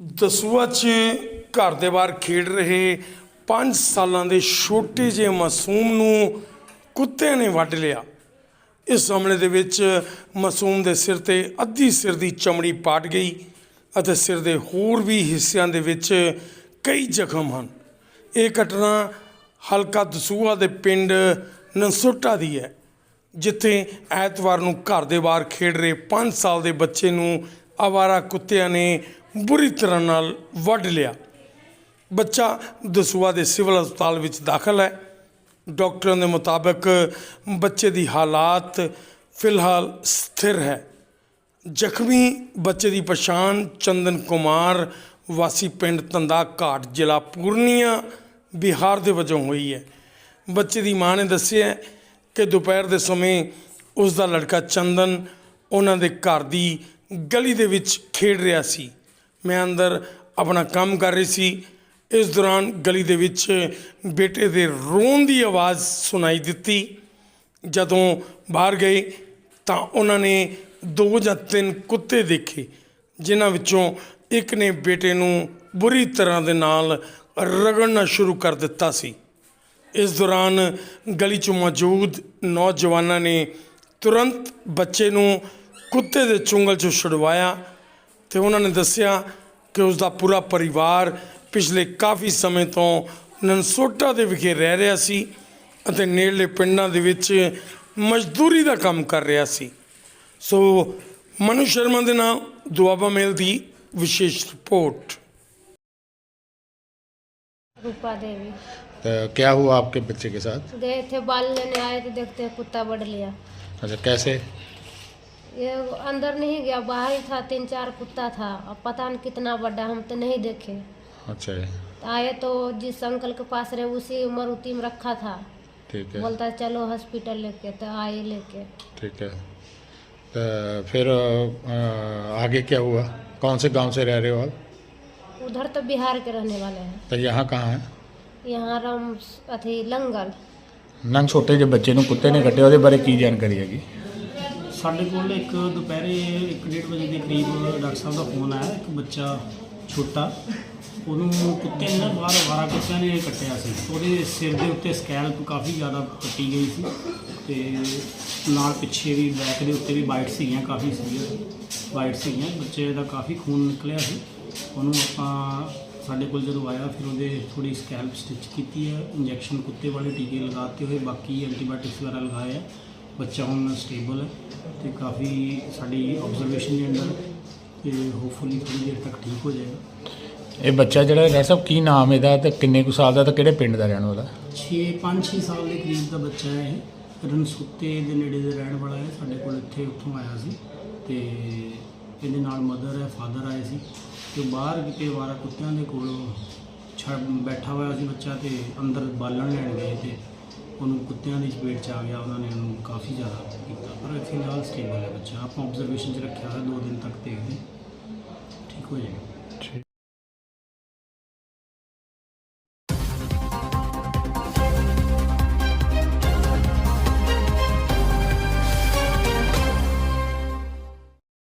ਦਸੂਆ 'ਚ ਘਰ ਦੇ ਬਾਹਰ ਖੇਡ ਰਹੇ 5 ਸਾਲਾਂ ਦੇ ਛੋਟੇ ਜਿਹੇ ਮਾਸੂਮ ਨੂੰ ਕੁੱਤਿਆਂ ਨੇ ਵੱਢ ਲਿਆ। ਇਸ ਹਮਲੇ ਦੇ ਵਿੱਚ ਮਾਸੂਮ ਦੇ ਸਿਰ ਤੇ ਅੱਧੀ ਸਿਰ ਦੀ ਚਮੜੀ ਪਾਟ ਗਈ ਅਤੇ ਸਿਰ ਦੇ ਹੋਰ ਵੀ ਹਿੱਸਿਆਂ ਦੇ ਵਿੱਚ ਕਈ ਜ਼ਖਮ ਹਨ। ਇਹ ਘਟਨਾ ਹਲਕਾ ਦਸੂਆ ਦੇ ਪਿੰਡ ਨਨਸੋਟਾ ਦੀ ਹੈ, ਜਿੱਥੇ ਐਤਵਾਰ ਨੂੰ ਘਰ ਦੇ ਬਾਹਰ ਖੇਡ ਰਹੇ 5 ਸਾਲ ਦੇ ਬੱਚੇ ਨੂੰ ਆਵਾਰਾ ਕੁੱਤਿਆਂ ਨੇ ਬੁਰੀ ਤਰ੍ਹਾਂ ਨਾਲ ਵੱਢ ਲਿਆ। ਬੱਚਾ ਦਸੂਆ ਦੇ ਸਿਵਲ ਹਸਪਤਾਲ ਵਿੱਚ ਦਾਖਲ ਹੈ। ਡਾਕਟਰਾਂ ਦੇ ਮੁਤਾਬਕ ਬੱਚੇ ਦੀ ਹਾਲਾਤ ਫਿਲਹਾਲ ਸਥਿਰ ਹੈ। ਜ਼ਖਮੀ ਬੱਚੇ ਦੀ ਪਛਾਣ ਚੰਦਨ ਕੁਮਾਰ ਵਾਸੀ ਪਿੰਡ ਤੰਦਾ ਘਾਟ ਜ਼ਿਲ੍ਹਾ ਪੂਰਨੀਆ, ਬਿਹਾਰ ਦੇ ਵਜੋਂ ਹੋਈ ਹੈ। ਬੱਚੇ ਦੀ ਮਾਂ ਨੇ ਦੱਸਿਆ ਕਿ ਦੁਪਹਿਰ ਦੇ ਸਮੇਂ ਉਸ ਦਾ ਲੜਕਾ ਚੰਦਨ ਉਹਨਾਂ ਦੇ ਘਰ ਦੀ ਗਲੀ ਦੇ ਵਿੱਚ ਖੇਡ ਰਿਹਾ ਸੀ। ਮੈਂ ਅੰਦਰ ਆਪਣਾ ਕੰਮ ਕਰ ਰਹੀ ਸੀ। ਇਸ ਦੌਰਾਨ ਗਲੀ ਦੇ ਵਿੱਚ ਬੇਟੇ ਦੇ ਰੋਣ ਦੀ ਆਵਾਜ਼ ਸੁਣਾਈ ਦਿੱਤੀ। ਜਦੋਂ ਬਾਹਰ ਗਏ ਤਾਂ ਉਹਨਾਂ ਨੇ ਦੋ ਜਾਂ ਤਿੰਨ ਕੁੱਤੇ ਦੇਖੇ, ਜਿਨ੍ਹਾਂ ਵਿੱਚੋਂ ਇੱਕ ਨੇ ਬੇਟੇ ਨੂੰ ਬੁਰੀ ਤਰ੍ਹਾਂ ਦੇ ਨਾਲ ਰਗੜਨਾ ਸ਼ੁਰੂ ਕਰ ਦਿੱਤਾ ਸੀ। ਇਸ ਦੌਰਾਨ ਗਲੀ 'ਚ ਮੌਜੂਦ ਨੌਜਵਾਨਾਂ ਨੇ ਤੁਰੰਤ ਬੱਚੇ ਨੂੰ ਕੁੱਤੇ ਦੇ ਚੁੰਗਲ 'ਚੋਂ ਛੁਡਵਾਇਆ ਤੇ ਉਹਨਾਂ ਨੇ ਦੱਸਿਆ ਕਿ ਉਸ ਦਾ ਪੂਰਾ ਪਰਿਵਾਰ ਪਿਛਲੇ ਕਾਫੀ ਸਮੇਂ ਤੋਂ ਨਨਸੋਟਾ ਦੇ ਵਿਖੇ ਰਹਿ ਰਿਹਾ ਸੀ ਅਤੇ ਨੇੜਲੇ ਪਿੰਡਾਂ ਦੇ ਵਿੱਚ ਮਜ਼ਦੂਰੀ ਦਾ ਕੰਮ ਕਰ ਰਿਹਾ ਸੀ ਸੋ ਮਨੂ ਸ਼ਰਮਾ ਦੇ ਨਾਮ ਦੁਆਬਾ ਮੇਲ ਦੀ ਵਿਸ਼ੇਸ਼ ਰਿਪੋਰਟ रूपा देवी तो क्या हुआ आपके बच्चे के साथ गए थे बाल लेने आए तो देखते हैं कुत्ता बढ़ लिया अच्छा कैसे ये अंदर नहीं गया बाहर ही था तीन चार कुत्ता था अब पता नहीं कितना बड़ा हम तो नहीं देखे अच्छा आए तो जिस अंकल के पास रहे उसी उम्र उती में रखा था ठीक है बोलता चलो हॉस्पिटल लेके तो आए लेके ठीक है तो फिर अ, आगे क्या हुआ कौन से गांव से रह रहे हो आप उधर तो बिहार के रहने वाले हैं तो यहाँ कहाँ है यहाँ राम अथी लंगल ਨੰਗ ਛੋਟੇ ਜਿਹੇ ਬੱਚੇ ਨੂੰ ਕੁੱਤੇ ਨੇ ਕੱਟਿਆ ਉਹਦੇ ਬਾਰੇ ਕੀ ਜਾਣਕਾਰੀ ਹੈਗੀ ਸਾਡੇ ਕੋਲ ਇੱਕ ਦੁਪਹਿਰੇ 1:30 ਵਜੇ ਦੇ ਕਰੀਬ ਡਾਕਟਰ ਸਾਹਿਬ ਦਾ ਫੋਨ ਆਇਆ, ਇੱਕ ਬੱਚਾ ਛੋਟਾ। ਉਹਨੂੰ ਕੁੱਤੇ ਨੇ ਨਾ ਬਾਹਰ ਵਾਰਾ ਕੁੱਤਿਆਂ ਨੇ ਕੱਟਿਆ ਸੀ। ਉਹਦੇ ਸਿਰ ਦੇ ਉੱਤੇ ਸਕੈਲਪ ਕਾਫੀ ਜ਼ਿਆਦਾ ਕੱਟੀ ਗਈ ਸੀ ਤੇ ਨਾਲ ਪਿੱਛੇ ਵੀ ਬੈਕ ਦੇ ਉੱਤੇ ਵੀ ਬਾਈਟ ਸੀਗੀਆਂ, ਕਾਫੀ ਸੀਗੀਆਂ ਬਾਈਟ ਸੀਗੀਆਂ। ਬੱਚੇ ਦਾ ਕਾਫੀ ਖੂਨ ਨਿਕਲਿਆ ਸੀ। ਉਹਨੂੰ ਆਪਾਂ ਸਾਡੇ ਕੋਲ ਜਦੋਂ ਆਇਆ, ਫਿਰ ਉਹਦੇ ਥੋੜੀ ਸਕੈਲਪ ਸਟਿਚ ਕੀਤੀ ਹੈ। ਇੰਜੈਕਸ਼ਨ ਕੁੱਤੇ ਵਾਲੇ ਟੀਕੇ ਲਗਾਤੇ ਹੋਏ, ਬਾਕੀ ਐਂਟੀਬਾਇਓਟਿਕਸ ਵਗੈਰਾ ਲਗਾਏ ਆ। ਬੱਚਾ ਹੁਣ ਸਟੇਬਲ ਹੈ ਤੇ ਕਾਫੀ ਸਾਡੀ ਆਬਜ਼ਰਵੇਸ਼ਨ ਦੇ ਅੰਦਰ ਤੇ ਹੋਪਫੁਲੀ ਥੋੜੀ ਦੇਰ ਤੱਕ ਠੀਕ ਹੋ ਜਾਏਗਾ। ਇਹ ਬੱਚਾ ਜਿਹੜਾ ਡਾਕਟਰ ਸਾਹਿਬ ਕੀ ਨਾਮ ਇਹਦਾ ਤੇ ਕਿੰਨੇ ਕੁ ਸਾਲ ਦਾ ਤੇ ਕਿਹੜੇ ਪਿੰਡ ਦਾ ਰਹਿਣ ਵਾਲਾ 6 5-6 ਸਾਲ ਦੇ ਕਰੀਬ ਦਾ ਬੱਚਾ ਹੈ ਇਹ। ਰਣਸੁੱਤੇ ਦੇ ਨੇੜੇ ਦੇ ਰਹਿਣ ਵਾਲਾ ਹੈ ਸਾਡੇ ਕੋਲ ਇੱਥੇ ਉੱਥੋਂ ਆਇਆ ਸੀ ਤੇ ਇਹਦੇ ਨਾਲ ਮਦਰ ਹੈ ਫਾਦਰ ਆਏ ਸੀ ਤੇ ਬਾਹਰ ਕਿਤੇ ਵਾਰਾ ਕੁੱਤਿਆਂ ਦੇ ਕੋਲ ਛੜ ਬੈਠਾ ਹੋਇਆ ਸੀ ਬੱਚਾ ਤੇ ਅੰਦਰ ਬਾਲਣ ਲੈਣ ਗਏ ਤੇ ਉਹਨੂੰ ਕੁੱਤਿਆਂ ਦੀ ਚਪੇਟ ਚ ਆ ਗਿਆ, ਉਹਨਾਂ ਨੇ ਉਹਨੂੰ ਕਾਫੀ ਜ਼ਿਆਦਾ ਕੀਤਾ, ਪਰ ਫਿਲਹਾਲ ਸਟੇਬਲ ਹੈ ਬੱਚਾ। ਆਪਾਂ ਆਬਜ਼ਰਵੇਸ਼ਨ ਚ ਰੱਖਿਆ ਹੋਇਆ, ਦੋ ਦਿਨ ਤੱਕ ਦੇਖਦੇ ਠੀਕ ਹੋ ਜਾਏਗਾ।